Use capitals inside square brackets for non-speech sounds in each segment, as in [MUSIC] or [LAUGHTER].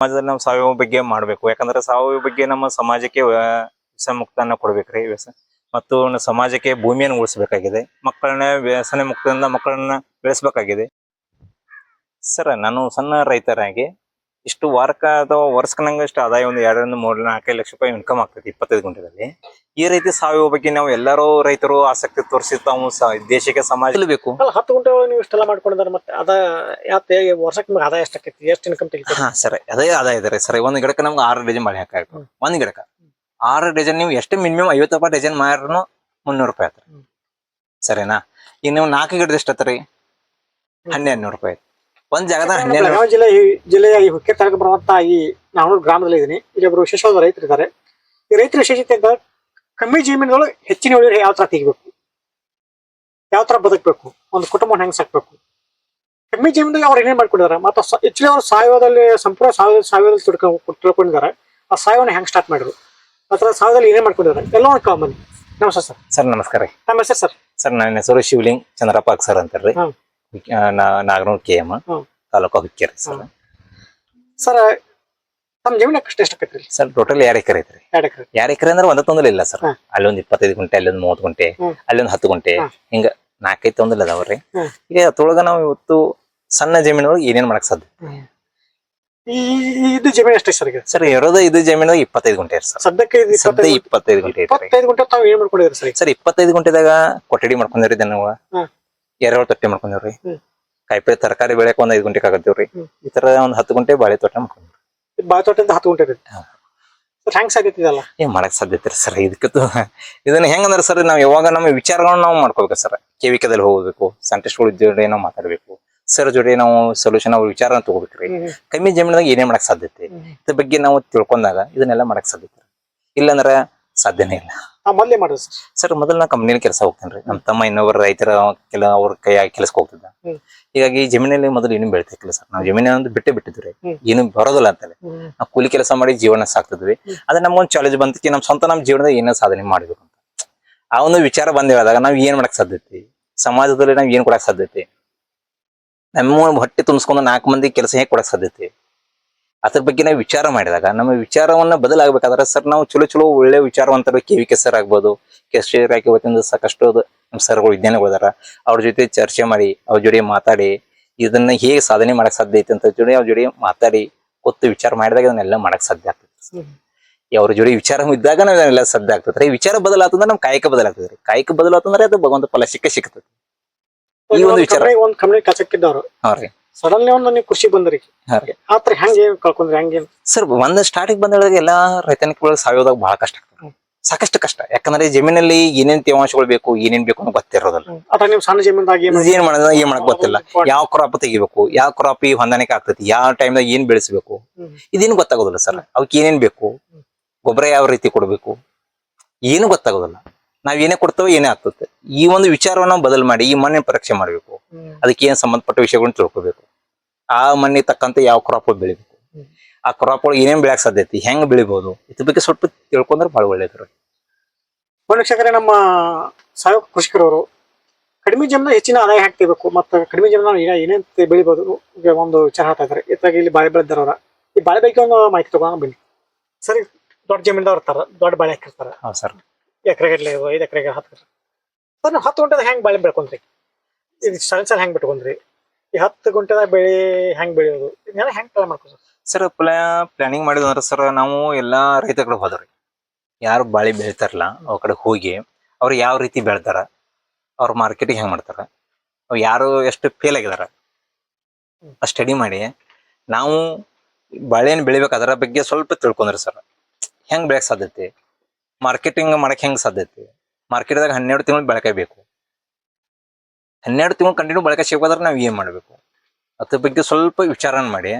ಸಮಾಜದಲ್ಲಿ ನಾವು ಸಾವಯವ ಬಗ್ಗೆ ಮಾಡ್ಬೇಕು. ಯಾಕಂದ್ರೆ ಸಾವಯವ ಬಗ್ಗೆ ನಮ್ಮ ಸಮಾಜಕ್ಕೆ ವ್ಯಸನ ಮುಕ್ತನ ಕೊಡ್ಬೇಕ್ರಿ ಮತ್ತು ಸಮಾಜಕ್ಕೆ ಭೂಮಿಯನ್ನು ಉಳಿಸಬೇಕಾಗಿದೆ. ಮಕ್ಕಳನ್ನ ವ್ಯಸನ ಮುಕ್ತದಿಂದ ಮಕ್ಕಳನ್ನ ಬೆಳೆಸಬೇಕಾಗಿದೆ. ಸರ್, ನಾನು ಸಣ್ಣ ರೈತರಾಗಿ ಇಷ್ಟು ವಾರಕ್ಕ ಅಥವಾ ವರ್ಷಕ್ಕೆ ನಂಗೆ ಇಷ್ಟು ಆದಾಯ ಒಂದು ಎರಡರಿಂದ ಮೂರು ನಾಲ್ಕೈದು ಲಕ್ಷ ರೂಪಾಯಿ ಇನ್ಕಮ್ ಆಗ್ತೈತಿ ಇಪ್ಪತ್ತೈದು ಗುಂಟೆದಲ್ಲಿ ಈ ರೀತಿ ಸಾವಯವ ಬಗ್ಗೆ ನಾವು ಎಲ್ಲರೂ ರೈತರು ಆಸಕ್ತಿ ತೋರಿಸಿ ತಾವು ದೇಶಕ್ಕೆ ಸಮಾಜ ಬೇಕು ಅಲ್ಲ ಹತ್ತು ಗುಂಟೆ ಒಳಗೆ ನೀವು ಇಷ್ಟೆಲ್ಲ ಮಾಡ್ಕೊಂಡಿದ್ದಾರೆ ಮತ್ತೆ ಅದ ಯಾಕೆ ವರ್ಷಕ್ಕೆ ನಿಮ್ಗೆ ಆದಾಯ ಎಷ್ಟಾಕೈತಿ ಎಷ್ಟು ಇನ್ಕಮ್ ತೆಗಿತೀರಿ? ಹಾ ಸರಿ ಅದೇ ಆದಾಯ ಇದೆ ಸರಿ ಒಂದು ಗಿಡಕ್ಕೆ ನಮ್ಗೆ ಆರು ಡಜನ್ ಮಾಡಿ ಹಾಕಾಯ್ತು ಒಂದು ಗಿಡಕ್ಕೆ. ಆರು ಡಜನ್ ನೀವು ಎಷ್ಟು ಮಿನಿಮಮ್ ಐವತ್ತು ರೂಪಾಯಿ ಡಜನ್ ಮಾರನು ಮುನ್ನೂರು ರೂಪಾಯಿ ಆತ್ರಿ. ಸರಿನಾ? ಈಗ ನೀವು ನಾಲ್ಕು ಗಿಡದ ಎಷ್ಟು ಆತ್ರಿ? ಹನ್ನೆರಡು ನೂರು ರೂಪಾಯಿ ಆಯ್ತು ಒಂದ್ ಜಾಗದಾಗ ಹನ್ನೆರಡು ಬೆಳಗಾವಿ ಜಿಲ್ಲೆ ಈ ಜಿಲ್ಲೆಯ ಈ ತಾಲೂಕು ಬರುವಂತ ಈ ನಾನೂರು ಗ್ರಾಮದಲ್ಲಿ ಇದೀನಿ. ಇಲ್ಲಿ ಒಬ್ರು ವಿಶೇಷವಾದ ರೈತರು ಇದ್ದಾರೆ ಈ ರೈತರ ವಿಶೇಷತೆ ಅಂತ ಕಮ್ಮಿ ಜಮೀನುಗಳು ಹೆಚ್ಚಿನ ಇಳುವರಿ ಯಾವ ತರ ತೆಗಿಬೇಕು? ಯಾವ ತರ ಬದುಕಬೇಕು? ಒಂದು ಕುಟುಂಬ ಹೆಂಗ್ ಸಾಕ್ಬೇಕು? ಕಮ್ಮಿ ಜಮೀನಲ್ಲಿ ಅವ್ರು ಏನೇನ್ ಮಾಡ್ಕೊಂಡಿದ್ದಾರೆ ಮತ್ತೆ ಹೆಚ್ಚಿನ ಅವರು ಸಾವಯವದಲ್ಲಿ ಸಂಪೂರ್ಣ ಸಾವಯವ ಸಾವಯವದಲ್ಲಿ ತಿಳ್ಕೊಂಡು ತಿಳ್ಕೊಂಡಿದ್ದಾರೆ. ಆ ಸಾವಯವನ್ನ ಹೆಂಗ್ ಸ್ಟಾರ್ಟ್ ಮಾಡಿದ್ರು? ಅಥವಾ ಸಾವಯದಲ್ಲಿ ಏನೇನ್ ಮಾಡ್ಕೊಂಡಿದ್ದಾರೆ? ಎಲ್ಲವೂ ಕಾಮನ್ ನಮಸ್ತೆ ಸರ್. ಸರ್ ನಮಸ್ಕಾರ ರೀ. ನಮ್ಮ ಸರ್. ಸರ್ ನನ್ನ ಹೆಸರು ಶಿವಲಿಂಗ್ ಚಂದ್ರಪ್ಪ ಸರ್ ಅಂತಾರ್ರಿ ಹ್ಮ್. Naganur K M taluka Hukkeri sir. Sir sir ನಮ್ಮ ಕಷ್ಟ ಎಷ್ಟು ಆಕೈತ್ರಿ ಸರ್ ಟೋಟಲ್ ಎರಡು ಎಕರೆ ಐತ್ರಿ? ಎರಡು ಎಕರೆ ಅಂದ್ರೆ ಒಂದ ತೊಂದ್ರೆ ಇಲ್ಲ ಸರ್. ಅಲ್ಲೊಂದು ಇಪ್ಪತ್ತೈದು ಗುಂಟೆ ಅಲ್ಲೊಂದ್ ಮೂವತ್ತು ಗುಂಟೆ ಅಲ್ಲೊಂದು ಹತ್ತು ಗುಂಟೆ. ಹಿಂಗ ನಾಲ್ಕೈದು ತೊಂದ್ರೆ ಅದಾವ್ರಿ. ರೀ ಈಗ ಅದ್ರೊಳಗ ನಾವು ಇವತ್ತು ಸಣ್ಣ ಜಮೀನೊಳಗೆ ಏನೇನ್ ಮಾಡಕ್ ಸಾಧ್ಯ? ಇದು ಜಮೀನು ಎಷ್ಟೇ ಸರ್ ಸರ್ ಇರೋದು ಇದು ಜಮೀನು ಇಪ್ಪತ್ತೈದು ಗುಂಟೆ ಸರ್. ಸದ್ಯಕ್ಕೆ ಸದ್ಯ ಇಪ್ಪತ್ತೈದು ಗುಂಟೆ ಇಪ್ಪತ್ತೈದು ಗುಂಟೆ ತಾವು ಏನ್ ಮಾಡ್ಕೊಂಡಿದ್ರಿ ಸರ್ ಸರ್ ಇಪ್ಪತ್ತೈದು ಗುಂಟೆದಾಗ ಕೊಠಡಿ ಮಾಡ್ಕೊಂಡಿರಿ ದನಗಳ. ಎರೆಹುಳ ತೊಟ್ಟಿ ಮಾಡ್ಕೊಂಡಿವ್ರಿ. ಕಾಯಿಪಲ್ಲೆ ತರಕಾರಿ ಬೆಳೆಯಕ್ಕೆ ಒಂದ್ ಐದು ಗುಂಟೆ ಆಗತ್ತೇವ್ರಿ. ಈ ತರ ಒಂದ್ ಹತ್ತು ಗುಂಟೆ ಬಾಳೆ ತೋಟ ಮಾಡ್ಕೊಂಡ್ರಿ ಬಾಳೆ ತೋಟದಿಂದ ಹತ್ತು ಗುಂಟೆ ಇದೆ ಹಾ. ಸರ್ ಹೆಂಗ್ ಸಾಧ್ಯತೆ ಇದಲ್ಲ ಏನ್ ಮಾಡಕ್ ಸಾಧ್ಯತೆ ಸರ್. ಇದಕ್ಕೆ ಇದನ್ನ ಹೆಂಗಂದ್ರೆ ಸರ್ ನಾವ್ ಯಾವಾಗ ನಮ್ಮ ವಿಚಾರಗಳನ್ನ ನಾವು ಮಾಡ್ಕೋಬೇಕು ಸರ್. ಕೇವಿಕದಲ್ಲಿ ಹೋಗ್ಬೇಕು ಸೈಂಟಿಸ್ಟ್ಗಳ ಜೊತೆ ನಾವು ಮಾತಾಡ್ಬೇಕು. ಸರ್ ಜೊತೆ ನಾವು ಸೊಲ್ಯೂಷನ್ ಅವ್ರ ವಿಚಾರನ ತಗೋಬೇಕ್ರಿ. ಕಮ್ಮಿ ಜಮೀನದಾಗ ಏನೇ ಮಾಡಕ್ ಸಾಧ್ಯತೆ. ಇದ್ರ ಬಗ್ಗೆ ನಾವು ತಿಳ್ಕೊಂಡಾಗ ಇದನ್ನೆಲ್ಲ ಮಾಡಕ್ ಸಾಧ್ಯತೆ ಇಲ್ಲಂದ್ರ ಸಾಧ್ಯನೇ ಇಲ್ಲ. ಮೊದಲೇ ಮಾಡಿದ್ವಿ ಸರ್. ಸರ್ ಮೊದಲು ನಾ ಕಂಪ್ನಿಲಿ ಕೆಲಸ ಹೋಗ್ತೇನ್ರಿ ನಮ್ಮ ತಮ್ಮ ಇನ್ನೊಬ್ಬರ ರೈತರ ಕೆಲ ಅವ್ರ ಕೈಯಾಗಿ ಕೆಲಸಕ್ಕೆ ಹೋಗ್ತಿದ್ದ. ಹೀಗಾಗಿ ಜಮೀನಲ್ಲಿ ಮೊದಲು ಏನು ಬೆಳಿತಿರ್ಲಿಲ್ಲ ಸರ್. ನಾವು ಜಮೀನ ಒಂದು ಬಿಟ್ಟೆ ಬಿಟ್ಟಿದ್ರು ಏನು ಬರೋದಿಲ್ಲ ಅಂತಲೇ. ನಾವು ಕೂಲಿ ಕೆಲಸ ಮಾಡಿ ಜೀವನ ಸಾಕ್ತಿದ್ವಿ. ಅದೇ ನಮ್ಗೊಂದು ಚಾಲೆಂಜ್ ಬಂತಕ್ಕೆ ನಮ್ಮ ಸ್ವಂತ ನಮ್ಮ ಜೀವನದ ಏನೋ ಸಾಧನೆ ಮಾಡಬೇಕು ಅಂತ. ಆ ಒಂದು ವಿಚಾರ ಬಂದ ಹೇಳಿದಾಗ ನಾವು ಏನ್ ಮಾಡಕ್ ಸಾಧ್ಯತೆ ಸಮಾಜದಲ್ಲಿ ನಾವ್ ಏನ್ ಕೊಡಕ್ ಸಾಧ್ಯತೆ ನಮ್ಮ ಹೊಟ್ಟೆ ತುಂಬಿಸ್ಕೊಂಡು ನಾಲ್ಕು ಮಂದಿ ಕೆಲಸ ಹೇಗೆ ಕೊಡಕ್ ಸಾಧ್ಯತೆ ಅದ್ರ ಬಗ್ಗೆ ನಾವು ವಿಚಾರ ಮಾಡಿದಾಗ ನಮ್ಮ ವಿಚಾರವನ್ನ ಬದಲಾಗಬೇಕಾದ್ರೆ ಸರ್ ನಾವು ಚಲೋ ಚಲೋ ಒಳ್ಳೆ ವಿಚಾರವಂತರು ಕೆ ವಿ ಕೆ ಸರ್ ಆಗ್ಬೋದು ಕೆ ಶ್ರೀ ರಾಕಿ ವತಿಯಿಂದ ಸಾಕಷ್ಟು ಅದು ನಮ್ಮ ಸರ್ಗಳು ವಿಜ್ಞಾನಿಗಳದಾರ ಅವ್ರ ಜೊತೆ ಚರ್ಚೆ ಮಾಡಿ ಅವ್ರ ಜೊತೆ ಮಾತಾಡಿ ಇದನ್ನ ಹೇಗೆ ಸಾಧನೆ ಮಾಡಕ್ ಸಾಧ್ಯ ಐತೆ ಅಂತ ಜೋಡಿ ಅವ್ರ ಜೋಡಿ ಮಾತಾಡಿ ಗೊತ್ತು ವಿಚಾರ ಮಾಡಿದಾಗ ಇದನ್ನೆಲ್ಲ ಮಾಡಕ್ ಸಾಧ್ಯ ಆಗ್ತದೆ ಅವ್ರ ಜೋಡಿ ವಿಚಾರ ಇದ್ದಾಗ ನಾವ್ ಇದನ್ನೆಲ್ಲ ಸಾಧ್ಯ ಆಗ್ತದೆ. ರೀ ವಿಚಾರ ಬದಲಾತಂದ್ರೆ ನಮ್ ಕಾಯಕ ಬದಲಾಗ್ತದೆ ಕಾಯಕ ಬದಲಾತಂದ್ರೆ ಅದು ಭಗವಂತ ಫಲ ಸಿಕ್ಕ ಸಿಗ್ತದೆ ಈ ಒಂದು ವಿಚಾರ. ಒಂದ್ ಕಂಪ್ನಿ ಕೆಲಸಕ್ಕಿದ್ದವ್ರು ಹಾ ರೀ. ಸಡನ್ಲಿ ಒಂದು ನೀವು ಕೃಷಿ ಬಂದ್ರಿ. ಆತರ ಹೆಂಗ್. ಕಳ್ಕೊಂಡ್ರಿ ಹೆಂಗೇನ್ ಸರ್ ಒಂದ್ ಸ್ಟಾರ್ಟಿಂಗ್ ಬಂದಾಗ ಎಲ್ಲಾ ರೈತನಿಕ ಸಾಯೋದಾಗ ಬಹಳ ಕಷ್ಟ ಆಗ್ತದೆ. ಸಾಕಷ್ಟು ಕಷ್ಟ. ಯಾಕಂದ್ರೆ ಜಮೀನಲ್ಲಿ ಏನೇನ್ ತೇವಾಂಶಗಳು ಬೇಕು ಏನೇನ್ ಬೇಕು ಅನ್ನೋ ಗೊತ್ತಿರೋದಿಲ್ಲ. ಅಥವಾ ನಿಮ್ ಸಣ್ಣ ಜಮೀನ್ದಾಗ ಏನ್ ಏನ್ ಮಾಡೋದ ಏನ್ ಮಾಡಕ್ ಗೊತ್ತಿಲ್ಲ. ಯಾವ ಕ್ರಾಪ್ ತೆಗಿಬೇಕು ಯಾವ ಕ್ರಾಪ್ ಈ ಹೊಂದಾಣಿಕೆ ಆಗ್ತೈತಿ ಯಾವ ಟೈಮ್ದಾಗ ಏನ್ ಬೆಳೆಸಬೇಕು. ಇದೇನು ಗೊತ್ತಾಗೋದಿಲ್ಲ ಸರ್. ಅವಕ್ಕೆ ಏನೇನ್ ಬೇಕು ಗೊಬ್ಬರ ಯಾವ ರೀತಿ ಕೊಡ್ಬೇಕು ಏನು ಗೊತ್ತಾಗೋದಿಲ್ಲ. ನಾವ್ ಏನೇ ಕೊಡ್ತೇವೆ ಏನೇ ಆಗ್ತದೆ ಈ ಒಂದು ವಿಚಾರವನ್ನ ಬದಲ್ ಮಾಡಿ ಈ ಮಣ್ಣಿನ ಪರೀಕ್ಷೆ ಮಾಡಬೇಕು. ಅದಕ್ಕೆ ಏನ್ ಸಂಬಂಧಪಟ್ಟ ವಿಷಯಗಳನ್ನ ತಿಳ್ಕೊಬೇಕು. ಆ ಮಣ್ಣಿಗೆ ತಕ್ಕಂತೆ ಯಾವ ಕ್ರಾಪ್ ಬೆಳಿಬೇಕು. ಆ ಕ್ರಾಪ್ ಒಳಗೆ ಏನೇನ್ ಬೆಳೆಯಕ್ ಸಾಧ್ಯತೆ ಹೆಂಗ್ ಬೆಳಿಬಹುದು ಇದ್ರ ಬಗ್ಗೆ ಸ್ವಲ್ಪ ತಿಳ್ಕೊಂಡ್ರೆ ಬಹಳ ಒಳ್ಳೇದು ವೀಕ್ಷಕರೇ ನಮ್ಮ ಸಾವಯವ ಕೃಷಿಕರವರು ಕಡಿಮೆ ಜನ ಹೆಚ್ಚಿನ ಆದಾಯ ಹಾಕ್ತಿರ್ಬೇಕು ಮತ್ತೆ ಕಡಿಮೆ ಜನ ಈಗ ಏನೇನ್ ಬೆಳಿಬೋದು ಈಗ ಒಂದು ವಿಚಾರ ಹೇಳ್ತಾ ಇತ್ತಾಗಿ ಇತ್ತಾಗ ಇಲ್ಲಿ ಬಾಳೆ ಬೆಳೆದಾರವ್ರ ಈ ಬಾಳೆ ಬಗ್ಗೆ ಒಂದು ಮಾಹಿತಿ ತಗೊಂಡು ಬನ್ನಿ. ಸರಿ ದೊಡ್ಡ ಜಮೀನ್ದವ್ರು ಇರ್ತಾರ ದೊಡ್ಡ ಬಾಳೆ ಹಾಕಿರ್ತಾರ. ಹೌದು ಸರ್. ಎಕರೆಗೆ ಐದು ಎಕರೆಗೆ ಹತ್ತು ಸರ್ ನೀವು ಹತ್ತು ಗಂಟೆದ ಹೆಂಗ್ ಬಾಳೆ ಬೆಳ್ಕೊಂತ್ರಿ ಇದು ಸಣ್ಣ ಸಣ್ಣ ಹೆಂಗ್ ಬಿಟ್ಕೊಂಡ್ರಿ? ಈ ಹತ್ತು ಗುಂಟೆದಾಗ ಬೆಳೆ ಹೆಂಗ್ ಬೆಳೆಯೋದು? ಇದನ್ನೆಲ್ಲ ಹೆಂಗ್ ಪ್ಲಾನ್ ಮಾಡ್ಕೊ ಸರ್? ಪ್ಲಾ ಪ್ಲಾನಿಂಗ್ ಮಾಡಿದ್ರೆ ಸರ್ ನಾವು ಎಲ್ಲಾ ರೈತ ಕಡೆ ಹೋದ್ರಿ ಯಾರು ಬಾಳಿ ಬೆಳಿತಾರಲ್ಲ ಅವ್ರ ಕಡೆ ಹೋಗಿ ಅವ್ರು ಯಾವ ರೀತಿ ಬೆಳ್ತಾರ ಅವ್ರ ಮಾರ್ಕೆಟಿಂಗ್ ಹೆಂಗ್ ಮಾಡ್ತಾರ ಅವ್ರು ಯಾರು ಎಷ್ಟು ಫೇಲ್ ಆಗಿದಾರ ಸ್ಟಡಿ ಮಾಡಿ ನಾವು ಬಾಳೆಹಣ್ಣು ಬೆಳಿಬೇಕು ಅದರ ಬಗ್ಗೆ ಸ್ವಲ್ಪ ತಿಳ್ಕೊಂಡ್ರಿ ಸರ್. ಹೆಂಗ್ ಬೆಳಕ್ ಸಾಧ್ಯತೆ? ಮಾರ್ಕೆಟಿಂಗ್ ಮಾಡಕ್ ಹೆಂಗ್ ಸಾಧ್ಯತೆ? ಮಾರ್ಕೆಟ್ದಾಗ ಹನ್ನೆರಡು ತಿಂಗಳು ಬೆಳಕಾಯ್ಬೇಕು ಬೇಕು ಹನ್ನೆರಡು ತಿಂಗಳು ಕಂಟಿನ್ಯೂ ಬಳಕೆ ಸಿಗೋದ್ರೆ ನಾವು ಏನು ಮಾಡಬೇಕು? ಅದ್ರ ಬಗ್ಗೆ ಸ್ವಲ್ಪ ವಿಚಾರ ಮಾಡಿ.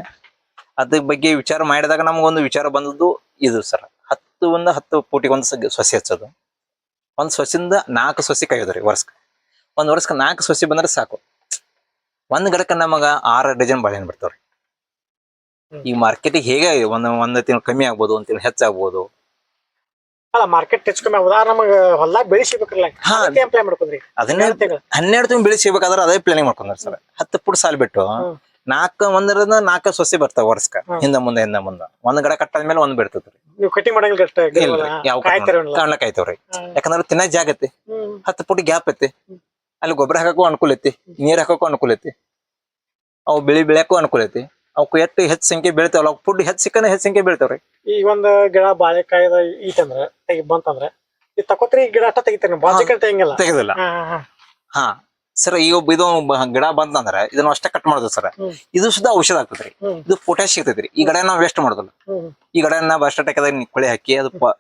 ಅದ್ರ ಬಗ್ಗೆ ವಿಚಾರ ಮಾಡಿದಾಗ ನಮಗೊಂದು ವಿಚಾರ ಬಂದದ್ದು ಇದು ಸರ್. ಹತ್ತು ಒಂದು ಹತ್ತು ಪೂಟಿಗೆ ಒಂದು ಸೊಸೆ ಹಚ್ಚೋದು. ಒಂದು ಸೊಸಿಂದ ನಾಲ್ಕು ಸೊಸಿ ಕಾಯೋದ್ರಿ ವರ್ಷಕ್ಕೆ. ಒಂದು ವರ್ಷಕ್ಕೆ ನಾಲ್ಕು ಸೊಸಿ ಬಂದ್ರೆ ಸಾಕು. ಒಂದು ಗಿಡಕ್ಕೆ ನಮಗ ಆರು ಡಜನ್ ಬಾಳೆಹಣ್ಣು ಬರ್ತಾವ್ರಿ ಹ್ಮ್. ಈ ಮಾರ್ಕೆಟಿಗೆ ಹೇಗೆ ಒಂದು ಒಂದು ತಿಂಗಳು ಕಮ್ಮಿ ಆಗ್ಬೋದು, ಒಂದು ತಿಂಗಳು ಹೆಚ್ಚಾಗ್ಬೋದು. ಅಲ್ಲ ಮಾರ್ಕೆಟ್ ನಮಗ ಹೊಲ್ದಾಗ ಬೆಳೆ ಸಿಗ್ಬೇಕಲ್ಲ ಮಾಡ್ಕೊಂಡ್ರಿ ಹನ್ನೆರಡು ತಿಂಗಳು. ಹನ್ನೆರಡು ತಿಂಗಳು ಬೆಳೆ ಸಿಗ್ಬೇಕಾದ್ರೆ ಅದೇ ಪ್ಲಾನಿಂಗ್ ಮಾಡ್ಕೊಂಡ್ರಿ ಸರ್. ಹತ್ತು ಪುಟ್ ಸಾಲ ಬಿಟ್ಟು ನಾಲ್ಕು ಒಂದರದ ನಾಲ್ಕ ಸೊಸೆ ಬರ್ತಾವ ವರ್ಷಕ್ಕ. ಹಿಂದ ಮುಂದೆ ಹಿಂದ ಮುಂದ. ಒಂದ್ ಗಿಡ ಕಟ್ಟಾದ್ಮೇಲೆ ಒಂದ್ ಬಿಡ್ತದ್ರಿ ನೀವು ಕಟಿಂಗ್ ಮಾಡಂಗಿಲ್ಲ ಅಷ್ಟೇ ಯಾಕಂದ್ರೆ ತಿನ್ನಕ್ ಜಾಗ ಐತಿ. ಹತ್ತು ಪುಟ್ ಗ್ಯಾಪ್ ಐತಿ. ಅಲ್ಲಿ ಗೊಬ್ಬರ ಹಾಕಕ್ಕೂ ಅನುಕೂಲ ಐತಿ. ನೀರ್ ಹಾಕಕ್ಕೂ ಅನುಕೂಲ ಐತಿ. ಅವು ಬೆಳಿ ಬೆಳೆಯಕ್ಕೂ ಅನುಕೂಲ ಐತಿ. ಅವಕ್ಕೆ ಎಟ್ಟು ಹೆಚ್ಚು ಸಂಖ್ಯೆ ಬೆಳಿತಾವಲ್ಲ ಅವ್ಕೆ ಫುಡ್ ಹೆಚ್ಚು ಸಿಕ್ಕನೆ ಹೆಚ್ಚು ಸಂಖ್ಯೆ ಬೆಳಿತಾವ್ರಿ. ಈಗ ಒಂದು ಗಿಡ ಬಾಳೆಕಾಯ್ದ ಈತಂದ್ರ ತೆಗಿ ಬಂತಂದ್ರೆ ಈ ತಕೋತ್ರಿ ಈ ಗಿಡ ಅಷ್ಟ ತೆಗಿತಾನೆ ಬಾಜಿಕಲ್ ತೆಗಿಂಗಿಲ್ಲ ತೆಗೆದಿಲ್ಲ. ಹಾ, ಹಾ, ಹಾ. ಹಾ ಸರ್ ಈಗ ಒಬ್ಬ ಇದು ಬ- ಗಿಡ ಬಂತಂದ್ರೆ ಇದನ್ನ ಅಷ್ಟೇ ಕಟ್ ಮಾಡೋದು ಸರ್. ಹ್ಮ್. ಇದು ಸುದ್ದ ಔಷಧ ಆಗ್ತದ್ರಿ. ಹ್ಮ್. ಇದು ಪೊಟ್ಯಾಶ್ ಸಿಗ್ತೈತ್ರಿ ಈ ಗಿಡ ನಾವು ವೇಸ್ಟ್ ಮಾಡೋದಿಲ್ಲ. ಹ್ಮ್. ಈ ಗಿಡನ ಬಸ್ ಟೆಕದಾಗ ಕೊಳೆ ಹಾಕಿ ಅದು ಅದ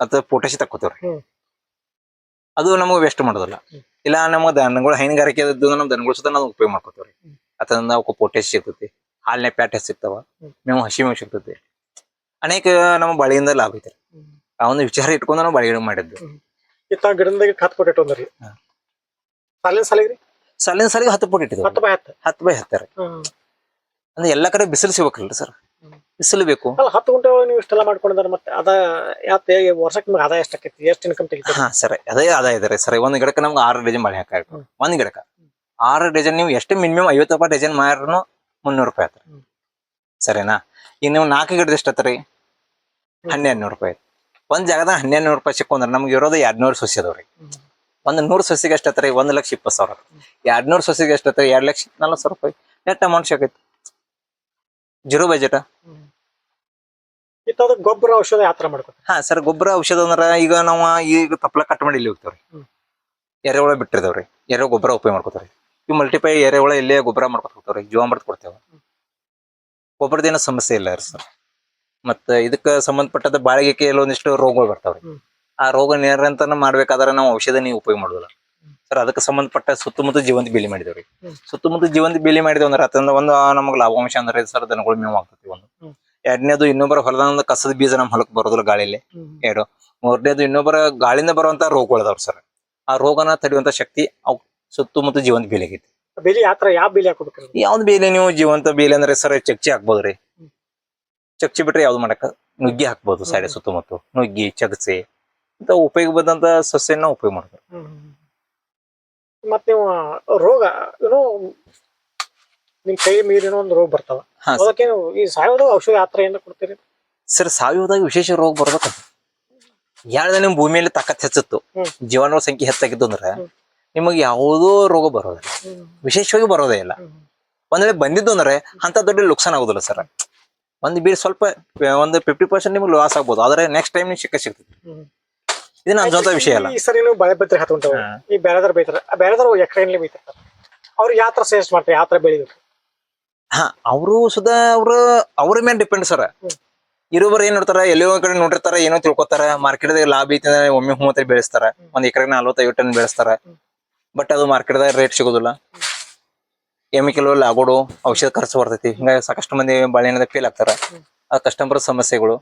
ಅದು ಪೊಟ್ಯಾಶ್ ತಕ್ಕೋತೇವ್ರಿ ಹ್ಮ್. ಅದು ನಮಗೆ ವೇಸ್ಟ್ ಮಾಡೋದಿಲ್ಲ. ಇಲ್ಲ ನಮ್ಮ ದನಗಳು ಹೈನುಗಾರಿಕೆ ಇದ್ದು ನಮ್ಮ ದನಗಳು ಸುತ್ತ ನಾವು ಉಪಯೋಗ ಮಾಡ್ಕೋತೇವ್ರಿ ಅದನ್ನ ನಾವು ಪೊಟ್ಯಾಶ್ ಸಿಗ್ತೈತಿ. ಹಾಲಿನ ಪ್ಯಾಟ್ ಸಿಗ್ತಾವ. ಮೇವು ಹಸಿ ಮೇವು ಸಿಗ್ತೈತಿ ಅನೇಕ ನಮ್ಮ ಬಳಿಯಿಂದ ಲಾಭ ಐತ್ರಿ. ಆ ಒಂದು ವಿಚಾರ ಇಟ್ಕೊಂಡು ನಾವು ಬಳಿ ಮಾಡಿದ್ದು ಇತ್ತ ಗಿಡದಾಗ ಹತ್ತು ಫುಟ್ ಇಟ್ಟು ಹಾ. ಸಾಲಿನ ಸಾಲಿಗೆ ಸಾಲಿನ ಸಾಲಿಗೆ ಹತ್ತು ಪುಟ್ ಇಟ್ಟಿದ್ವಿ. ಹತ್ತು ಬೈ ಹತ್ತು. ಹತ್ತು ಬೈ ಹತ್ತಾರ. ಅಂದ್ರೆ ಎಲ್ಲಾ ಕಡೆ ಬಿಸಿಲು ಸಿಗ್ಬೇಕಲ್ರಿ ಸರ್. ಬಿಸಿಲು ಬೇಕು. ಅಲ್ಲ ಹತ್ತು ಗುಂಟೆ ಒಳಗೆ ನೀವು ಇಷ್ಟೆಲ್ಲ ಮಾಡ್ಕೊಂಡಿದ್ದಾರೆ ಮತ್ತೆ ಅದ ಯಾಕೆ ವರ್ಷಕ್ಕೆ ನಿಮ್ಗೆ ಆದಾಯ ಎಷ್ಟಾಕೈತಿ ಎಷ್ಟು ಇನ್ಕಮ್ ತೆಗಿತೀರಿ? ಹಾ ಸರ್. ಅದೇ ಆದಾಯ ಇದೆ ಸರ್. ಒಂದ್ ಗಿಡಕ್ಕೆ ನಮ್ಗೆ ಆರು ಡಜನ್ ಮಳೆ ಹಾಕಾಯ್ತು ಒಂದು ಒಂದ್ ಗಿಡಕ್ಕೆ. ಆರು ಡಜನ್ ನೀವು ಎಷ್ಟು ಮಿನಿಮಮ್ ಐವತ್ತು ರೂಪಾಯಿ ಡಜನ್ ಮಾರ್ನು ಮುನ್ನೂರು ರೂಪಾಯಿ ಆತ್ರಿ. ಸರಿನಾ? ಈಗ ನೀವು ನಾಲ್ಕು ಗಿಡದ ಎಷ್ಟು ಆತ್ರಿ? ಹನ್ನೆರಡು ನೂರು ರೂಪಾಯಿ ಒಂದ್ ಜಾಗದ ಹನ್ನೆರಡು ನೂರು ರೂಪಾಯಿ ಸಿಕ್ಕೊಂಡ್ರೆ ನಮ್ಗೆ ಇರೋದು ಎರಡ್ ನೂರು ಸೊಸಿ ಅದಾವ್ರಿ. ಒಂದು ನೂರು ಸೊಸಿಗೆ ಎಷ್ಟು ಆತ್ರಿ? ಒಂದು ಲಕ್ಷ ಇಪ್ಪತ್ತು ಸಾವಿರ ಎರಡ್ ನೂರು ಸೊಸಿಗೆ ಎಷ್ಟು ಆತ್ರಿ? ಎರಡು ಲಕ್ಷ ನಲ್ವತ್ತು ಸಾವಿರ ರೂಪಾಯಿ. ನೆಟ್ ಅಮೌಂಟ್ ಸಿಗೈತಿ. ಜೀರೋ ಬಜೆಟ್ ಗೊಬ್ಬರ ಔಷಧ ಯಾತ್ರ ಮಾಡ್ಕೊತಾರೆ? ಹಾ ಸರ್ ಗೊಬ್ಬರ ಔಷಧ ಅಂದ್ರ ಈಗ ನಾವು ಈಗ ತಪ್ಪಲ ಕಟ್ ಮಾಡಿ ಇಲ್ಲಿ ಹೋಗ್ತಾವ್ರಿ. ಎರೆ ಎರೆಹುಳ ಬಿಟ್ಟಿರ್ತಾವ್ರಿ. ಎರೆ ಗೊಬ್ಬರ ಉಪಯೋಗ ಮಾಡ್ಕೋತಾವ್ರಿ. ಈ ಮಲ್ಟಿಪೈ ಎರೆಹುಳ ಇಲ್ಲೇ ಗೊಬ್ಬರ ಮಾಡ್ಕೊತ ಹೋಗ್ತಾವ್ರಿ ಜೀವಾಮೃತ ಕೊಡ್ತೇವ. ಗೊಬ್ಬರದೇನೋ ಸಮಸ್ಯೆ ಇಲ್ಲ ರೀ ಸರ್. ಮತ್ತೆ ಇದಕ್ಕ ಸಂಬಂಧಪಟ್ಟದ ಬಾಳಿಗೆ ಕೆಲವೊಂದಿಷ್ಟು ರೋಗಗಳು ಬರ್ತಾವ್ರಿ. ಆ ರೋಗ ನಿಯಂತ್ರಣ ಮಾಡ್ಬೇಕಾದ್ರೆ ನಾವು ಔಷಧ ನೀವು ಉಪಯೋಗ ಮಾಡೋದಿಲ್ಲ. ಸರ್ ಅದಕ್ಕೆ ಸಂಬಂಧಪಟ್ಟ ಸುತ್ತಮುತ್ತ ಜೀವಂತ ಬೇಲಿ ಮಾಡಿದೇವ್ರಿ. ಸುತ್ತಮುತ್ತ ಜೀವಂತ ಬೇಲಿ ಮಾಡಿದೇವ್ ಅಂದ್ರೆ ಅದರಿಂದ ಒಂದು ನಮಗೆ ಲಾಭಾಂಶ ಅಂದ್ರೆ ಸರ್ ದನಗಳು ಮೇವು ಆಗ್ತತಿ ಒಂದು. ಎರಡನೇದು ಇನ್ನೊಬ್ಬರ ಹೊಲದ ಕಸದ ಬೀಜ ನಮ್ಮ ಹೊಲಕ್ ಬರೋದಿಲ್ಲ ಗಾಳಿಲಿ ಎರಡು. ಮೂರನೇದು ಇನ್ನೊಬ್ಬರ ಗಾಳಿಯಿಂದ ಬರುವಂತ ರೋಗಗಳು ಅದಾವ್ರಿ ಸರ್. ಆ ರೋಗನ ತಡೆಯುವಂತ ಶಕ್ತಿ ಅವ್ ಸುತ್ತಮುತ್ತ ಜೀವಂತ ಬೇಲಿ ಆಗೈತಿ. ಬೇಲಿ ಯಾತ್ರ ಯಾವ ಬೇಲಿ ಹಾಕೋಬೇಕು ಯಾವ್ದು ಬೇಲಿ ನೀವು ಜೀವಂತ ಬೇಲಿ ಅಂದ್ರೆ ಸರ್ ಚಕ್ಚಿ ಹಾಕ್ಬೋದ್ರಿ. ಚಕ್ಚಿ ಬಿಟ್ರೆ ಯಾವ್ದು ಮಾಡಕ ನುಗ್ಗಿ ಹಾಕ್ಬೋದು ಸೈಡ್. ಸುತ್ತಮುತ್ತ ನುಗ್ಗಿ ಚಗಸೆ ಇಂತ ಉಪಯೋಗ ಬಂದಂತ ಸಸ್ಯನ ಉಪಯೋಗ ಮಾಡ್ತಾರೆ ಮತ್ ನೀವು ರೋಗ ಏನೋ ನಿಮ್ ಕೈ ಮೀರಿನೋ ಒಂದು ರೋಗ ಬರ್ತಾವ. ಅದಕ್ಕೆ ಈ ಸಾವಯವ ಔಷಧ ಥರ ಏನ ಕೊಡ್ತೀರಿ? ಸರ್ ಸಾವಯವದಾಗ ವಿಶೇಷ ರೋಗ ಬರ್ಬೇಕ ಯಾವ್ದ ನಿಮ್ ಭೂಮಿಯಲ್ಲಿ ತಾಕತ್ ಹೆಚ್ಚಿತ್ತು ಜೀವನ ಜೀವಾಣುಗಳ ಸಂಖ್ಯೆ ಹೆಚ್ಚಾಗಿದ್ದು ಅಂದ್ರೆ. ನಿಮಗೆ ಯಾವುದೋ ರೋಗ ಬರೋದಿಲ್ಲ. ವಿಶೇಷವಾಗಿ ಬರೋದೇ ಇಲ್ಲ. ಒಂದ್ ವೇಳೆ ಬಂದಿದ್ದು ಅಂದ್ರೆ ಅಂತ ದೊಡ್ಡ ಲುಕ್ಸಾನ್ ಆಗುದಿಲ್ಲ ಸರ್. ಒಂದ್ ಬೀರ್ ಸ್ವಲ್ಪ ಒಂದು ಫಿಫ್ಟಿ ಪರ್ಸೆಂಟ್ ನಿಮ್ಗೆ ಲಾಸ್ ಆಗ್ಬೋದು. ಆದ್ರೆ ನೆಕ್ಸ್ಟ್ ಟೈಮ್ ನೀವು ಸಿಕ್ಕ ಸಿಗ್ತದೆ. ಇದನ್ನ ಅಂಜುವಂತ ವಿಷಯ ಅಲ್ಲ. ಈ ಸರಿ ನೀವು ಬಳೆ ಬತ್ರಿ ಹತ್ಕೊಂತಾವ ಹಾ. ಈ ಬೇರೆದಾರ ಬೈತಾರ. ಬೇರೆದಾರ ಎಕರೆಯಲ್ಲಿ ಬೈತಾರ. ಅವ್ರು ಯಾವ ಥರ ಸಜೆಸ್ಟ್ ಮಾಡ್ತಾರೆ? ಯಾವ ಥರ ಬೆಳಿಬೇಕು ಹಾ ಅವರು ಸುದಾ ಅವ್ರ ಅವ್ರ ಮೇಲೆ ಡಿಪೆಂಡ್ ಸರ್. ಇರೋಬರ್ ಏನ್ ನೋಡ್ತಾರ? ಎಲ್ಲೋ ಒಂದ್ ಕಡೆ ನೋಡಿರ್ತಾರ ಏನೋ ತಿಳ್ಕೊತಾರ. ಮಾರ್ಕೆಟ್ ಲಾಭ ಐತಿ ಒಮ್ಮೆ ಹೂವತ್ತೈ ಬೆಳೆಸ್ತಾರ. ಒಂದ್ ಎಕರೆ ನಲ್ವತ್ತೈದು ಟನ್ ಬೆಳೆಸ್ತಾರ. ಬಟ್ ಅದು ಮಾರ್ಕೆಟ್ದಾಗ ರೇಟ್ ಸಿಗೋದಿಲ್ಲ. ಕೆಮಿಕಲ್ ಲಾಗೋಡು ಔಷಧ ಖರ್ಚು ಬರ್ತೈತಿ. ಹಿಂಗಾಗಿ ಸಾಕಷ್ಟು ಮಂದಿ ಬಾಳೆಹಣ್ಣದ ಫೇಲ್ ಆಗ್ತಾರ. ಆ ಕಸ್ಟಮರ್ ಸಮಸ್ಯೆಗಳು.